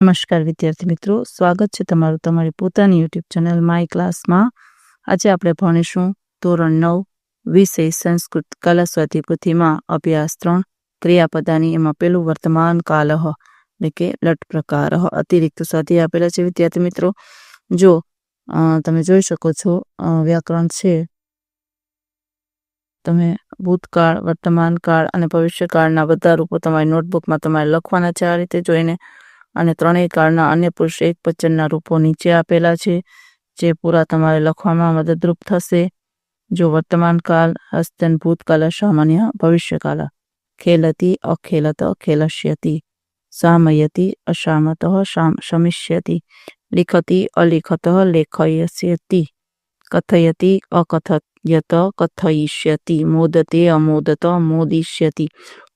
નમસ્કાર વિદ્યાર્થી મિત્રો, સ્વાગત છે તમારું તમારી પોતાની યુટ્યુબ ચેનલ માય ક્લાસમાં આજે આપણે ભણીશું ધોરણ નવ, વિષય સંસ્કૃત, કલા સ્વાધિપુથીમાં અભ્યાસ ત્રણ, ક્રિયાપદાની એમાં પેલું વર્તમાન કાલહ એટલે કે લટ પ્રકાર અતિરિક્ત સ્વાધ્યાય આપેલા છે વિદ્યાર્થી મિત્રો. જો તમે જોઈ શકો છો વ્યાકરણ છે. તમે ભૂતકાળ, વર્તમાન કાળ અને ભવિષ્યકાળના બધા રૂપો તમારી નોટબુકમાં તમારે લખવાના છે આ રીતે જોઈને. અને ત્રણેય કાળના અન્ય પુરુષ એક વચનના રૂપો નીચે આપેલા છે, જે પૂરા તમારે લખવામાં મદદરૂપ થશે. જો વર્તમાન કાળ હસ્તન ભૂતકાલ સામાન્ય ભવિષ્યકાલ ખેલતી, અખેલત ખેલશ્યતી સામયતિ અશામત શમિષ્યતિ લિખતી, અલિખત, લેખયસ્યતિ. કથયતી, અકથયત, કથયિષ્યતિ. મોદતે, અમોદત, મોદિષ્યતિ.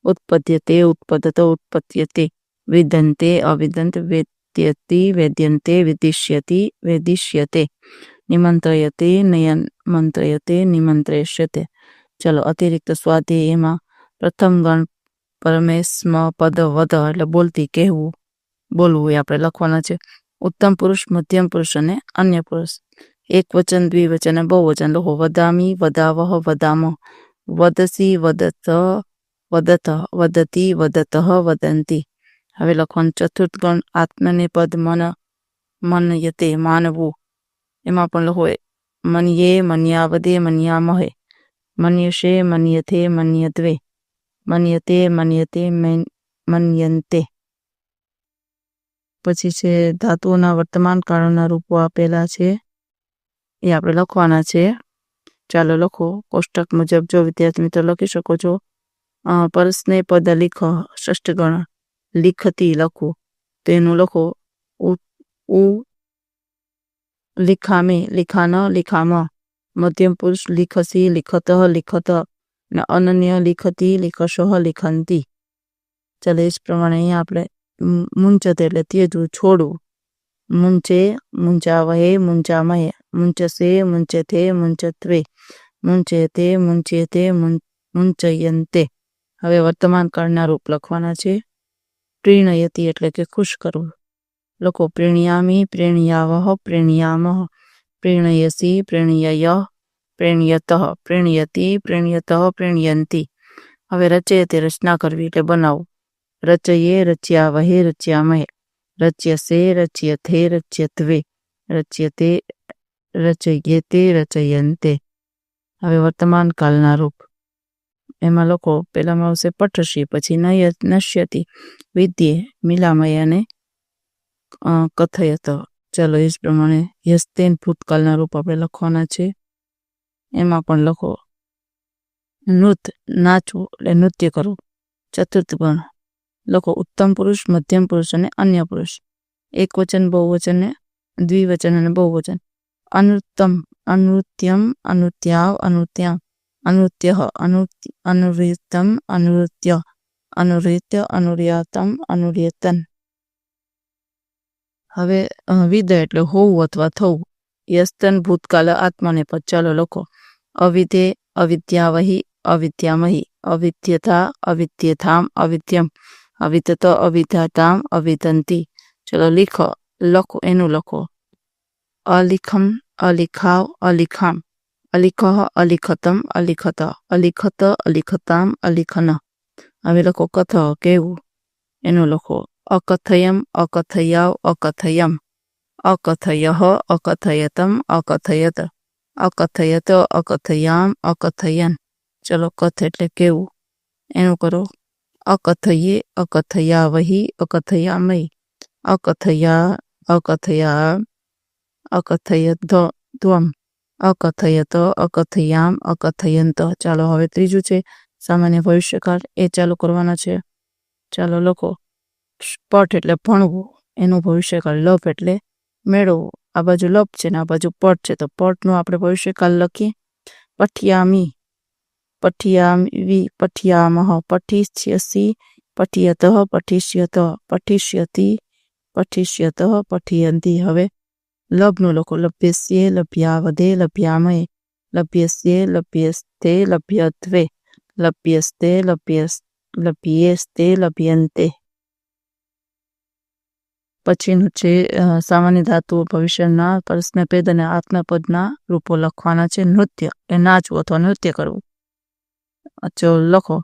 ઉત્પદ્યતે ઉત્પદત ઉત્પત્યતે વિદંતે અવિદંત વેદ્યતિ વેદ્યંતે વિદિષ્યતિ વેદિષ્યતે નિમંત્રયતે નયનમંત્રયતે નિમંત્રયષ્યતે ચલો અતિરિક્ત સ્વાધ્યાયમાં પ્રથમ ગણ પરમેશ્મ પદ વધ એટલે બોલતી કહેવું, બોલવું એ આપણે લખવાના છે. ઉત્તમ પુરુષ, મધ્યમ પુરુષ અને અન્ય પુરુષ. એક વચન દ્વિવચન અને બહુવચન લખો. વદામી, વદાવહ, વદામ. વદસી વદત વદત, વદતી, વદત, વદંતી. હવે લખવાનું ચતુર્થ ગણ આત્મનેપદ મન મનયતે માનવું. એમાં પણ લખો મન્યે મન્યાવદે મન્યામહે, મન્યશે મન્યથે મન્યદ્વે મન્યતે મન્યતે મન્યંતે. પછી છે ધાતુઓના વર્તમાન કાળોના રૂપો આપેલા છે. એ આપણે લખવાના છે. ચાલો લખો. કોષ્ટક મુજબ જો વિદ્યાર્થી મિત્રો લખી શકો છો. પરસ્ને પદ લીખ, ષષ્ઠ ગણ. લિખતી લખો તેનું લખો ઉ લિખામે લિખાન લિખામ મધ્યમ પુરુષ લિખસી લિખત લિખત ને અનન્ય લિખતી લિખશો લિખંતી ચાલે એ પ્રમાણે આપણે મુંચત એટલે તેજું છોડવું મુંચે મુંચાવહે મુંચામહે મુંચસે મુંચથે મુંચત્વે મુંચેતે મુંચેતે મુંચયંતે હવે વર્તમાન કાળના રૂપ લખવાના છે પ્રીણયતી એટલે કે ખુશ કરવું લોકો પ્રેણ્યામી પ્રેણ્યાવહ પ્રેણ્યામહ પ્રેણયસી પ્રેણ્યય પ્રેણ્યત પ્રેણ્યતી પ્રેણ્યત પ્રેણ્યંતી હવે રચે તે રચના કરવી એટલે બનાવવું રચયે રચ્યા વહે રચ્યામહે રચ્યસે રચ્યથે રચ્યત્વે રચ્યતે રચયતે રચયંતે હવે વર્તમાન કાળના રૂપ એમાં લખો પેલામાં આવશે પઠશી પછી નય, નશ્યતી, વિદ્યે મિલામય અને કથયત ચાલો એ જ પ્રમાણે યસ્તેન ભૂતકાળના રૂપ આપણે લખવાના છે. એમાં પણ લખો, નૃત્ય નાચવું એટલે નૃત્ય કરવું ચતુર્થ ગણ લખો, ઉત્તમ પુરુષ, મધ્યમ પુરુષ અને અન્ય પુરુષ. એક વચન બહુવચન ને દ્વિવચન અને બહુવચન અનુત્તમ, અનૃત્યમ, અનુત્યાવ, અનૃત્યામ. અનૃત્ય અનુવૃત્તમ અનુવૃત્ય અનુરીત્ય અનુર્યાતમ અનુર્યતન હવે વિદ એટલે હોવું અથવા થવું યસ્તન ભૂતકાળ આત્માને પદ ચાલો લખો અવિધે અવિદ્યાવહી અવિદ્યામહી અવિદ્યથા અવિદ્યથામ અવિદ્યમ અવિદત અવિધાતામ અવિદંતી ચલો લીખો લખો એનું લખો અલિખમ અલિખાવ અલિખામ અલિખ અલિખતમ અલિખત અલિખત અલિખતામ અલિખન હવે લખો કથ કેવું એનું લખો અકથયમ અકથયાવ અકથયમ અકથય અકથયતમ અકથયત અકથયત અકથયામ અકથયન ચલો કથ એટલે કેવું એનું કરો અકથયે અકથયા વહી અકથયામય અકથયા અકથયા અકથય ધ્વમ અકથયત અકથયામ અકથયંત. ચાલો હવે ત્રીજું છે. સામાન્ય ભવિષ્યકાળ. એ ચાલુ કરવાના છે. ચાલો લખો. પટ એટલે ભણવું. એનું ભવિષ્યકાળ લપ એટલે મેળવવું. આ બાજુ લપ છે ને આ બાજુ પટ છે. તો પટનું આપણે ભવિષ્યકાળ લખીએ. પઠિયામી. પઠિયામી, પઠિયામહ. પઠિષ્યસી, પઠિયત, પઠિષ્યત, પઠિષ્યતિ, પઠિષ્યત, પઠિયંતી. હવે લભનું લોકો લભ્યસ્યે લભ્યાવધે લભ્યામય લભ્યસ્ય લભ્યસ્તે લભ્યત્વે લભ્યસ્તે લભ્યસ લભ્યેસ્તે લભ્યંતે પછીનું છે સામાન્ય ધાતુઓ ભવિષ્યના પ્રશ્નભેદ અને આત્મપદના રૂપો લખવાના છે નૃત્ય એ નાચવું અથવા નૃત્ય કરવું જો લખો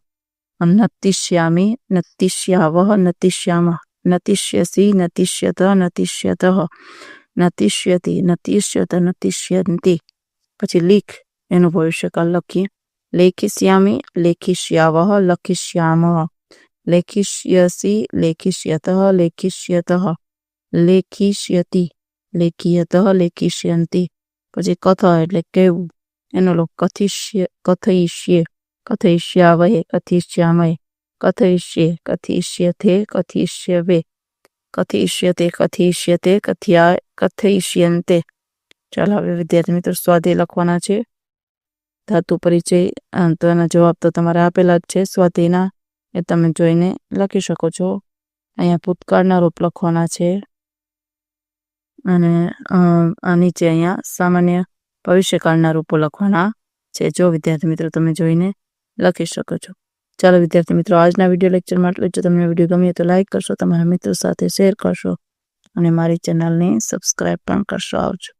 નતિષ્યામી નતિષ્યાવહ નતિષ્યામ નતિષ્યસી નતિષ્યત નતિષ્યતઃ નતિષ્યતિ નતિષ્યત નતિષ્યંતિ પછી લીખ એનું ભવિષ્યકાળ લખીએ લેખિષ્યામી લેખિષ્યાવહ લખિષ્યામ લેખિષ્યસી લેખિષ્યત લેખિષ્યત લેખિષ્યતિ લેખિયત લેખિષ્યંતિ પછી કથ એટલે કેવું એનો લોક કથિષ્ય કથયિષ્યે કથયિષ્યાવહે કથિષ્યામય કથયિષ્યે કથિષ્યથે કથિષ્યવે કથિષ્યતે કથિષ્યતે કથિયા કથયિષ્યંતે ચાલો હવે વિદ્યાર્થી મિત્રો સ્વાધ્યાય લખવાના છે. ધાતુ પરિચય તો એના જવાબ તો તમારે આપેલા જ છે. સ્વાધ્યાયના એ તમે જોઈને લખી શકો છો. અહીંયા ભૂતકાળના રૂપ લખવાના છે. અને આ નીચે અહીંયા સામાન્ય ભવિષ્યકાળના રૂપો લખવાના છે. જો વિદ્યાર્થી મિત્રો, તમે જોઈને લખી શકો છો. ચાલો વિદ્યાર્થી મિત્રો, આજના વીડિયો લેક્ચરમાં આટલું જો. તમને વીડિયો ગમ્યો તો લાઇક કરશો, તમારા મિત્રો સાથે શેર કરશો. અને મારી ચેનલને સબસ્ક્રાઈબ પણ કરશો આવજો.